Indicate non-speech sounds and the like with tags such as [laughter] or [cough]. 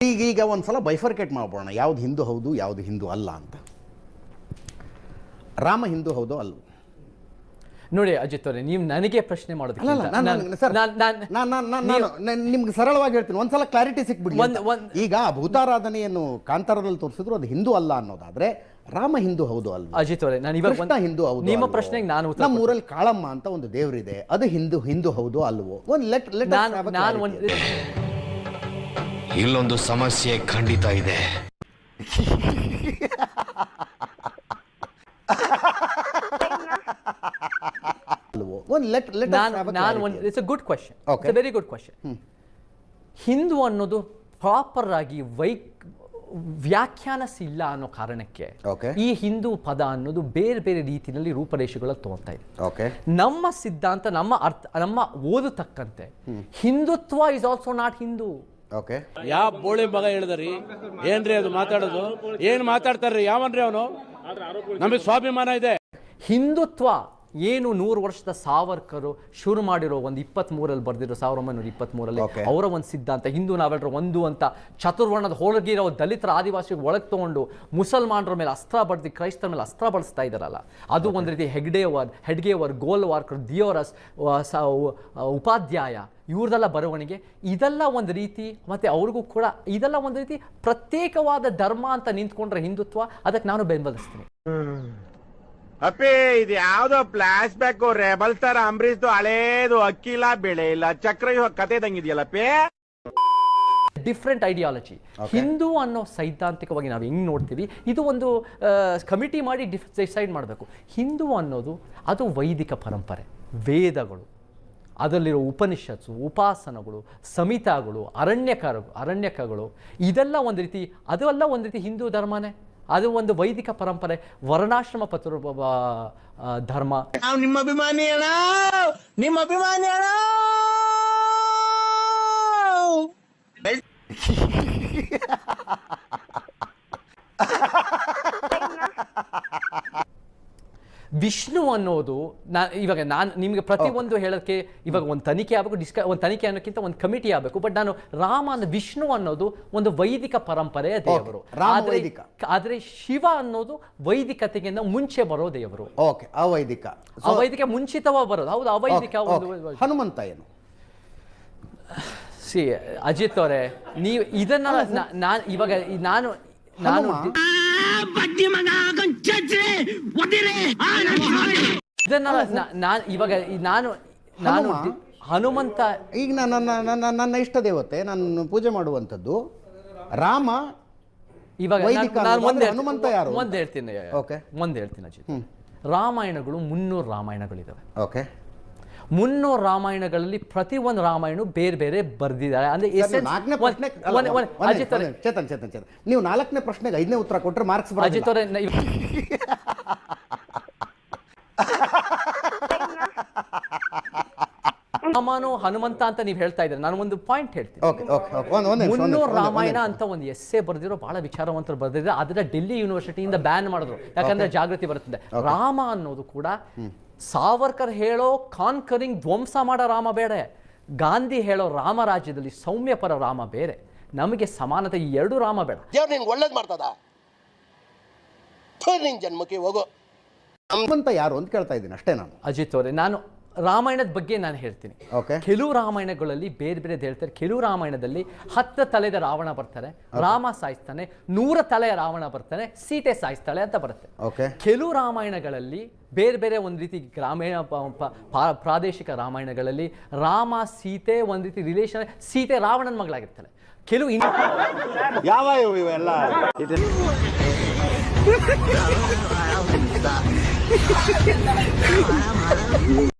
ಈಗ ಈಗ ಒಂದ್ಸಲ ಬೈಫರ್ಕೇಟ್ ಮಾಡ್ಬೋಣ ಯಾವ್ದು ಹಿಂದೂ ಹೌದು ಯಾವ್ದು ಹಿಂದೂ ಅಲ್ಲ ಅಂತ. ರಾಮ ಹಿಂದೂ ಹೌದು ಅಲ್ಲ ನೋಡಿ ಅಜಿತ್ ಅವರೇ ನೀವು ನನಗೆ ಪ್ರಶ್ನೆ ಮಾಡೋದು ನಿಮ್ಗೆ ಸರಳವಾಗಿ ಹೇಳ್ತೀನಿ. ಒಂದ್ಸಲ ಕ್ಲಾರಿಟಿ ಸಿಕ್ಬಿಡಿ ಒಂದ್-. ಒಂದ್- ಈಗ ಭೂತಾರಾಧನೆಯನ್ನು ಕಾಂತಾರದಲ್ಲಿ ತೋರಿಸಿದ್ರು ಅದು ಹಿಂದೂ ಅಲ್ಲ ಅನ್ನೋದಾದ್ರೆ ರಾಮ ಹಿಂದೂ ಹೌದು ಅಲ್ಲ ಅಜಿತ್ ಅವರೇ ನಾನು ಇವಾಗ ಹಿಂದೂ ಹೌದು ನಿಮ್ಮ ಪ್ರಶ್ನೆಗೆ ನಾನು ನಮ್ಮ ಊರಲ್ಲಿ ಕಾಳಮ್ಮ ಅಂತ ಒಂದು ದೇವರಿದೆ. ಅದು ಹಿಂದೂ ಹಿಂದೂ ಹೌದು ಅಲ್ವೋ? ಒಂದು ಲೆಟ್ ಲೆಟ್ ನಾನು ನಾನು ಒಂದು ಇಲ್ಲೊಂದು ಸಮಸ್ಯೆ ಖಂಡಿತ ಇದೆ. It's good question. It's very good question Hindu ಅನ್ನೋದು ಪ್ರಾಪರ್ ಆಗಿ ವೈ ವ್ಯಾಖ್ಯಾನಿಸಿಲ್ಲ ಅನ್ನೋ ಕಾರಣಕ್ಕೆ. ಈ ಹಿಂದೂ ಪದ ಅನ್ನೋದು ಬೇರೆ ಬೇರೆ ರೀತಿಯಲ್ಲಿ ರೂಪರೇಷೆಗಳಲ್ಲಿ ತೋರ್ತಾ ಇದೆ. ಓಕೆ ನಮ್ಮ ಸಿದ್ಧಾಂತ ನಮ್ಮ ಅರ್ಥ ನಮ್ಮ ಓದತಕ್ಕಂತೆ Hindutva is also not Hindu okay. ಯಾವ ಬೋಳಿ ಮಗ ಹೇಳಿದ್ರಿ? ಏನ್ರಿ ಅದು ಮಾತಾಡೋದು? ಏನ್ ಮಾತಾಡ್ತಾರ್ರಿ? ಯಾವನ್ರಿ ಅವನು? ನಮಗೆ ಸ್ವಾಭಿಮಾನ ಇದೆ. ಹಿಂದುತ್ವ ಏನು ನೂರು ವರ್ಷದ ಸಾವರ್ಕರು ಶುರು ಮಾಡಿರೋ ಒಂದು ಇಪ್ಪತ್ತ್ ಮೂರಲ್ಲಿ ಬರೆದಿರೋ ಸಾವಿರದ ಒಂಬೈನೂರ ಇಪ್ಪತ್ತ್ಮೂರಲ್ಲಿ. ಅವರ ಒಂದು ಸಿದ್ಧಾಂತ ಹಿಂದೂ ನಾವೆಲ್ಲರೂ ಒಂದು ಅಂತ ಚತುರ್ವರ್ಣದ ಹೋಳಗಿರೋ ದಲಿತರ ಆದಿವಾಸಿ ಒಳಗೆ ತಗೊಂಡು ಮುಸಲ್ಮಾನರ ಮೇಲೆ ಅಸ್ತ್ರ ಬಡ್ದು ಕ್ರೈಸ್ತರ ಮೇಲೆ ಅಸ್ತ್ರ ಬಳಸ್ತಾ ಇದ್ದಾರಲ್ಲ. ಅದು ಒಂದು ರೀತಿ ಹೆಗ್ಡೇವರ್ ಹೆಡ್ಗೇವರ್ ಗೋಲ್ವಾರ್ಕರ್ ದಿಯೋರಸ್ ಉಪಾಧ್ಯಾಯ ಇವ್ರದೆಲ್ಲ ಬರವಣಿಗೆ. ಇದೆಲ್ಲ ಒಂದು ರೀತಿ ಮತ್ತು ಅವ್ರಿಗೂ ಕೂಡ ಇದೆಲ್ಲ ಒಂದು ರೀತಿ ಪ್ರತ್ಯೇಕವಾದ ಧರ್ಮ ಅಂತ ನಿಂತ್ಕೊಂಡ್ರೆ ಹಿಂದುತ್ವ ಅದಕ್ಕೆ ನಾನು ಬೆಂಬಲಿಸ್ತೀನಿ. ಅಪ್ಪಿ ಇದು ಯಾವ್ದೋ ಫ್ಲಾಶ್ ಬ್ಯಾಕ್ ರೆಬಲ್ ತರ ಅಂಬರೀಶ್ದು ಹಳೇದು ಅಕ್ಕಿಲ್ಲ ಬೆಳೆ ಇಲ್ಲ ಚಕ್ರ ಇವಾಗ ಕತೆ ಇದಂಗಿದೆಯಲ್ಲಪ್ಪಿ ಡಿಫ್ರೆಂಟ್ ಐಡಿಯಾಲಜಿ ಹಿಂದೂ ಅನ್ನೋ ಸೈದ್ಧಾಂತಿಕವಾಗಿ ನಾವು ಹೆಂಗ್ ನೋಡ್ತೀವಿ ಇದು ಒಂದು ಕಮಿಟಿ ಮಾಡಿ ಡಿಫ್ ಡಿಸೈಡ್ ಮಾಡಬೇಕು. ಹಿಂದೂ ಅನ್ನೋದು ಅದು ವೈದಿಕ ಪರಂಪರೆ ವೇದಗಳು ಅದರಲ್ಲಿರೋ ಉಪನಿಷತ್ಸು ಉಪಾಸನಗಳು ಸಮಿತಾಗಳು ಅರಣ್ಯಕಾರ ಅರಣ್ಯಕಗಳು ಇದೆಲ್ಲ ಒಂದು ರೀತಿ ಅದೆಲ್ಲ ಒಂದು ರೀತಿ ಹಿಂದೂ ಧರ್ಮನೇ. ಅದು ಒಂದು ವೈದಿಕ ಪರಂಪರೆ ವರ್ಣಾಶ್ರಮ ಪತ್ರ ಧರ್ಮ. ನಾವು ನಿಮ್ಮ ಅಭಿಮಾನಿ ಅಣ್ಣ! ನಿಮ್ಮ ಅಭಿಮಾನಿ [laughs] ವಿಷ್ಣು ಅನ್ನೋದು ನಾ ಇವಾಗ ನಾನು ನಿಮಗೆ ಪ್ರತಿಯೊಂದು ಹೇಳೋಕ್ಕೆ ಇವಾಗ ಒಂದು ತನಿಖೆ ಆಗಬೇಕು ಡಿಸ್ಕ ಒಂದು ತನಿಖೆ ಅನ್ನೋಕ್ಕಿಂತ ಒಂದು ಕಮಿಟಿ ಆಗಬೇಕು. ಬಟ್ ನಾನು ರಾಮ ಅನ್ನೋ ವಿಷ್ಣು ಅನ್ನೋದು ಒಂದು ವೈದಿಕ ಪರಂಪರೆಯ ದೇವರು. ರಾಮ ವೈದಿಕ. ಆದ್ರೆ ಶಿವ ಅನ್ನೋದು ವೈದಿಕತೆಗಿಂತ ಮುಂಚೆ ಬರೋ ದೇವರು ಓಕೆ ಅವೈದಿಕ. ಅವೈದಿಕ ಮುಂಚಿತವಾಗಿ ಬರೋದು. ಹೌದು ಅವೈದಿಕ ಒಂದು ಹನುಮಂತ ಏನು? ಸಿ ಅಜಿತ್ ಅವರೇ ನೀವು ಇದನ್ನ ನಾನು ಇವಾಗ ನಾನು ನಾನು ನಾನು ಹನುಮ? ಇದನ್ನ ನಾ- ನಾನು ಇವಾಗ ನಾನು ನಾನು ಹನುಮಂತ ಈಗ ನನ್ನ ನನ್ನ- ನನ್ನ ಇಷ್ಟ ದೇವತೆ ನಾನು ಪೂಜೆ ಮಾಡುವಂಥದ್ದು. ರಾಮ ಇವಾಗ ನಾನು- ಒಂದ್ ಹನುಮಂತ ಯಾರು? ಒಂದ್ ಹೇಳ್ತೀನಿ ಓಕೆ ಒಂದ್ ಹೇಳ್ತೀನಿ ಅಜಿತ್ ರಾಮಾಯಣಗಳು ಮುನ್ನೂರು ರಾಮಾಯಣಗಳಿದಾವೆ. ಓಕೆ ಮುನ್ನೂರು ರಾಮಾಯಣಗಳಲ್ಲಿ ಪ್ರತಿ ಒಂದು ರಾಮಾಯಣ ಬೇರೆ ಬೇರೆ ಬರೆದಿದ್ದಾರೆ. ಅಂದ್ರೆ ಚೇತನ್ ಚೇತನ್ ಚೇತನ್ ನೀವು ನಾಲ್ಕನೇ ಪ್ರಶ್ನೆಗೆ ಐದನೇ ಉತ್ತರ ಕೊಟ್ಟರೆ ಮಾರ್ಕ್ಸ್ ಅಜಿತ್ ಅವರೇ ನ- ಇವ್- ಹನುಮಂತ ಅಂತ ನೀವು ಹೇಳ್ತಾ ಇದ್ದಾರೆ? ನಾನು ಒಂದು ಪಾಯಿಂಟ್ ಹೇಳ್ತೀನಿ. ಮುನ್ನೂರು ರಾಮಾಯಣ ಅಂತ ಒಂದು ಎಸ್ಸೆ ಬರೆದಿರೋ ಬಹಳ ವಿಚಾರವಂತರು ಬರೆದಿದ್ದಾರೆ. ಅದನ್ನ ಡೆಲ್ಲಿ ಯೂನಿವರ್ಸಿಟಿಯಿಂದ ಬ್ಯಾನ್ ಮಾಡಿದ್ರು. ಯಾಕಂದ್ರೆ ಜಾಗೃತಿ ಬರುತ್ತದೆ. ರಾಮ ಅನ್ನೋದು ಕೂಡ ಸಾವರ್ಕರ್ ಹೇಳೋ ಕಾನ್ಕರಿಂಗ್ ಧ್ವಂಸ ಮಾಡೋ ರಾಮ ಬೇಡ. ಗಾಂಧಿ ಹೇಳೋ ರಾಮರಾಜ್ಯದಲ್ಲಿ ಸೌಮ್ಯಪರ ರಾಮ ಬೇರೆ. ನಮಗೆ ಸಮಾನತೆ ಎರಡು ರಾಮ ಬೇಡ. ದೇವ್ರು ನಿನ್ಗೆ ಒಳ್ಳೇದು ಮಾಡ್ತದ? ನಿನ್ ಜನ್ಮಕ್ಕೆ ಹೋಗೋ. ಅಂತ ಯಾರು ಅಂತ ಕೇಳ್ತಾ ಇದ್ದೀನಿ ಅಷ್ಟೇ ನಾನು. ಅಜಿತ್ ಅವರೇ ನಾನು ರಾಮಾಯಣದ ಬಗ್ಗೆ ನಾನು ಹೇಳ್ತೀನಿ. ಓಕೆ ಕೆಲವು ರಾಮಾಯಣಗಳಲ್ಲಿ ಬೇರೆ ಬೇರೆ ಹೇಳ್ತಾರೆ. ಕೆಲವು ರಾಮಾಯಣದಲ್ಲಿ ಹತ್ತು ತಲೆದ ರಾವಣ ಬರ್ತಾರೆ. ರಾಮ ಸಾಯಿಸ್ತಾನೆ ನೂರ ತಲೆಯ ರಾವಣ ಬರ್ತಾನೆ ಸೀತೆ ಸಾಯಿಸ್ತಾಳೆ ಅಂತ ಬರುತ್ತೆ. ಓಕೆ ಕೆಲವು ರಾಮಾಯಣಗಳಲ್ಲಿ ಬೇರೆ ಬೇರೆ ಒಂದು ರೀತಿ ಗ್ರಾಮೀಣ ಪ್ರಾದೇಶಿಕ ರಾಮಾಯಣಗಳಲ್ಲಿ ರಾಮ ಸೀತೆ ಒಂದು ರೀತಿ ರಿಲೇಷನ್ ಸೀತೆ ರಾವಣನ ಮಗಳಾಗಿರ್ತಾಳೆ. ಕೆಲವು ಯಾವ ಇವು ಇವೆಲ್ಲ? [laughs]